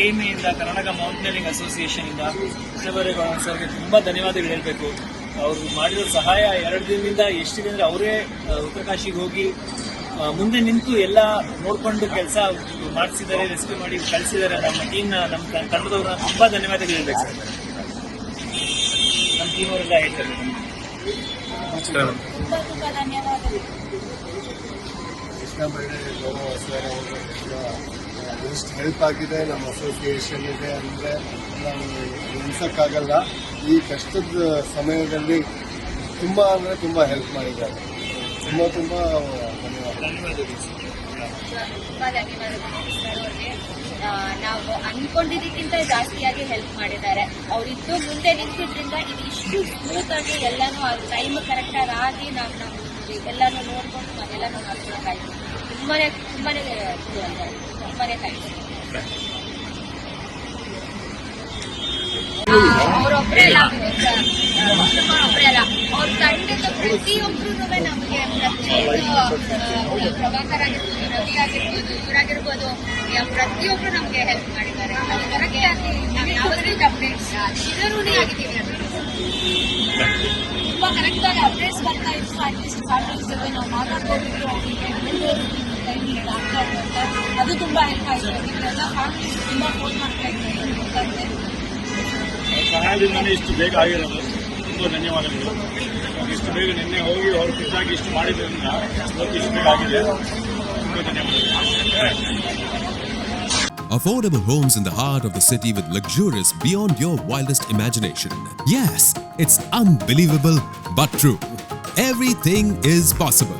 ಇಂದ Karnataka mountaineering association ಇಂದ ಕೃಷ್ಣಬೈರೇಗೌಡ ಸರ್ಗೆ ತುಂಬಾ ಧನ್ಯವಾದಗಳು ಹೇಳಬೇಕು. ಅವರು ಮಾಡಿರೋ ಸಹಾಯ ಎರಡು ದಿನದಿಂದ ಎಷ್ಟಿದೆ ಅಂದ್ರೆ ಅವರೇ ಉತ್ತರಕಾಶಿಗೆ ಹೋಗಿ ಮುಂದೆ ನಿಂತು ಎಲ್ಲ ನೋಡ್ಕೊಂಡು ಕೆಲಸ ಮಾಡಿಸಿದ್ದಾರೆ ರೆಸ್ಕ್ಯೂ ಮಾಡಿ ಕಳಿಸಿದ್ದಾರೆ ನಮ್ಮ ಟೀಮ್ನ ನಮ್ಮ ತಂಡದವ್ರನ್ನ ತುಂಬಾ ಧನ್ಯವಾದಗಳು ಹೇಳ್ಬೇಕು ಸರ್. ನಮ್ಮ ಟೀಮ್ ಅವರೆಲ್ಲ ಹೇಳ್ತಾರೆ. ಕೃಷ್ಣ ಬೈರೇಗೌಡ ಸರ್ ಎಷ್ಟು ಹೆಲ್ಪ್ ಆಗಿದೆ, ನಮ್ಮ ಅಸೋಸಿಯೇಷನ್ ಇದೆ ಅಂದರೆ ನಾವು ನೆನ್ಸೋಕ್ಕಾಗಲ್ಲ ಈ ಕಷ್ಟದ ಸಮಯದಲ್ಲಿ ತುಂಬ ಅಂದರೆ ತುಂಬ ಹೆಲ್ಪ್ ಮಾಡಿದ್ದಾರೆ. ತುಂಬ ತುಂಬ ಧನ್ಯವಾದ ಧನ್ಯವಾದಗಳು. ನಾವು ಅನ್ಕೊಂಡಿದ್ದಕ್ಕಿಂತ ಜಾಸ್ತಿಯಾಗಿ ಹೆಲ್ಪ್ ಮಾಡಿದ್ದಾರೆ ಅವರಿದ್ದು ಮುಂದೆ ನಿಂತಿದ್ರಿಂದ ಇದು ಇಷ್ಟು ಸ್ಮೂತ್ ಆಗಿ ಎಲ್ಲಾನು ಟೈಮ್ ಕರೆಕ್ಟ್ ಆಗಿ ನಾವು ನಾವು ಎಲ್ಲಾನು ನೋಡ್ಕೊಂಡು ನಾವೆಲ್ಲಾನು ತುಂಬಾನೇ ತುಂಬಾನೇ ತುಂಬಾನೇ ಥ್ಯಾಂಕ್ಸ್ ಅವರೊಬ್ಬರೇ ಅಲ್ಲ ಒಬ್ಬರೇ ಅಲ್ಲ ಅವ್ರ ತಂಡದ ಪ್ರತಿಯೊಬ್ರು ನಮಗೆ ಪ್ರತಿಯೊಂದು ಪ್ರಭಾಕರ್ ಆಗಿರ್ಬೋದು ರವಿ ಆಗಿರ್ಬೋದು ಇವರಾಗಿರ್ಬೋದು ಪ್ರತಿಯೊಬ್ಬರು ನಮಗೆ ಹೆಲ್ಪ್ ಮಾಡಿದ್ದಾರೆ ಕರೆಕ್ಟ್ ಆಗಿ ನಾವು ಯಾವುದೇ ಅಪ್ಡೇಟ್ಸ್ ಚಿರಋಣಿ ಆಗಿದ್ದೀವಿ ತುಂಬಾ ಕರೆಕ್ಟ್ ಆಗಿ ಅಪ್ಡೇಟ್ಸ್ ಬರ್ತಾ ಇತ್ತು ಅಟ್ಲೀಸ್ಟ್ ಫ್ಯಾಮಿಲಿ ಜೊತೆ ಮಾತಾಡ್ಬೋದಿತ್ತು ಅವರಿಗೆ ಆಗ್ತಾ ಇರುತ್ತೆ ಅದು ತುಂಬಾ ಹೆಲ್ಪ್ ಆಯ್ತು ಎಲ್ಲ ಫ್ಯಾಮಿಲಿ ತುಂಬಾ ಫೋನ್ ಮಾಡ್ತಾ ಇದ್ದಾರೆ ಸಹಾಯದಿಂದನೇ ಇಷ್ಟು ಬೇಗ ಆಗಿರೋದು ತುಂಬ ಧನ್ಯವಾದಗಳು ಇಷ್ಟು ಬೇಗ ನಿನ್ನೆ ಹೋಗಿ ಅವ್ರು ಖುದ್ದಾಗಿ ಇಷ್ಟು ಮಾಡಿದ್ರಿಂದ ಇವತ್ತು ಇಷ್ಟು ಬೇಗ ಆಗಿದೆ ತುಂಬ ಧನ್ಯವಾದಗಳು Affordable homes in the heart of the city with luxurious beyond your wildest imagination. Yes, it's unbelievable but true. Everything is possible.